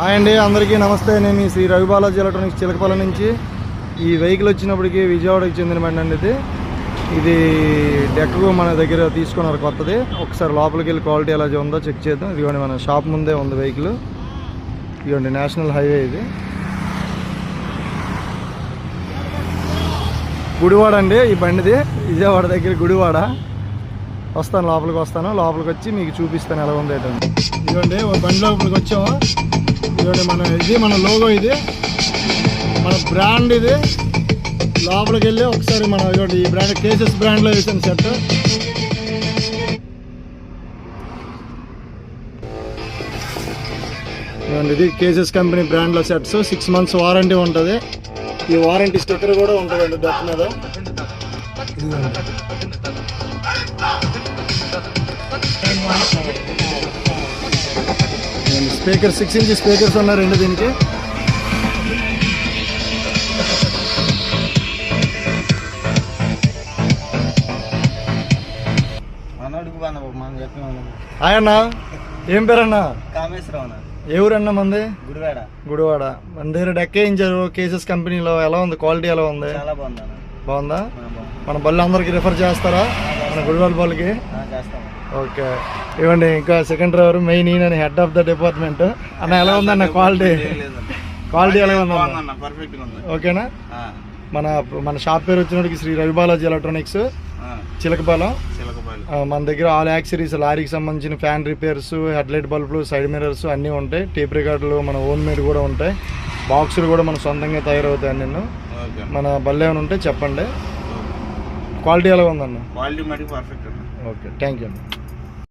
Hi అండి అందరికీ నమస్తే. నేను శ్రీ రవిబాలాజీ ఎలక్ట్రానిక్స్ చిలకపల్లి నుంచి. ఈ వెహికల్ వచ్చినప్పటికీ విజయవాడకి చెందిన బండి అండి ఇది. ఇది డెక్ మన దగ్గర తీసుకున్నారు కొత్తది. ఒకసారి లోపలికి వెళ్ళి క్వాలిటీ ఎలా ఉందో చెక్ చేద్దాం. ఇదిగోండి మన షాప్ ముందే ఉంది వెహికల్. ఇదిగోండి నేషనల్ హైవే ఇది. గుడివాడ అండి ఈ బండిది. విజయవాడ దగ్గర గుడివాడ. వస్తాను లోపలికి వస్తాను. లోపలికి వచ్చి మీకు చూపిస్తాను ఎలా ఉంది ఇదిగోండి బండి లోపలికి వచ్చాము. ఇదిగోండి మన ఇది మన లోగో ఇది. మన బ్రాండ్ ఇది. లోపలికి వెళ్ళి ఒకసారి మన ఇదిగోండి ఈ బ్రాండ్ కేసెస్ బ్రాండ్లో వేసాను షర్ట్ ఇదిగోండి ఇది కేసెస్ కంపెనీ బ్రాండ్లో షర్ట్స్ సిక్స్ మంత్స్ వారంటీ ఉంటుంది. ఈ వారంటీ స్టిక్కర్ కూడా ఉంటుందండి డెక్ మీద. ఇదిగోండి. స్పీకర్ సిక్స్ ఇంచ్ స్పీకర్స్ ఉన్నాయి రెండు దీనికి. అన్న. ఏం పేరన్న? ఏ ఊరన్న మంది? గుడివాడ. గుడివాడ. మన దగ్గర డెక్ వేయించారు కేసెస్ కంపెనీలో ఎలా ఉంది? క్వాలిటీ ఎలా ఉంది? బాగుంది మన బళ్ళు అందరికి రిఫర్ చేస్తారా? మన గుడివాడ బళ్ళకి? ఓకే. ఇవ్వండి ఇంకా సెకండ్ డ్రైవర్ మెయిన్ ఈయన హెడ్ ఆఫ్ ద డిపార్ట్మెంట్ అన్న ఎలా ఉందన్న క్వాలిటీ క్వాలిటీ ఎలా ఉందన్న? ఉంది. ఓకేనా? మన మన షాప్ పేరు వచ్చినప్పటికి శ్రీ రవి బాలాజీ ఎలక్ట్రానిక్స్ చిలకపాలెం. మన దగ్గర ఆల్ యాక్సరీస్ లారీకి సంబంధించిన ఫ్యాన్ రిపేర్స్ హెడ్లైట్ బల్బులు సైడ్ మిరర్స్ అన్నీ ఉంటాయి. టేప్ రికార్డులు మన ఓన్ మేడ్ కూడా ఉంటాయి. బాక్సులు కూడా మన సొంతంగా తయారవుతాయి నిన్ను మన బల్ల ఉంటే చెప్పండి. క్వాలిటీ ఎలా ఉందన్న? క్వాలిటీ మటుకు పర్ఫెక్ట్ అన్న. ఓకే థ్యాంక్ యూ అన్న.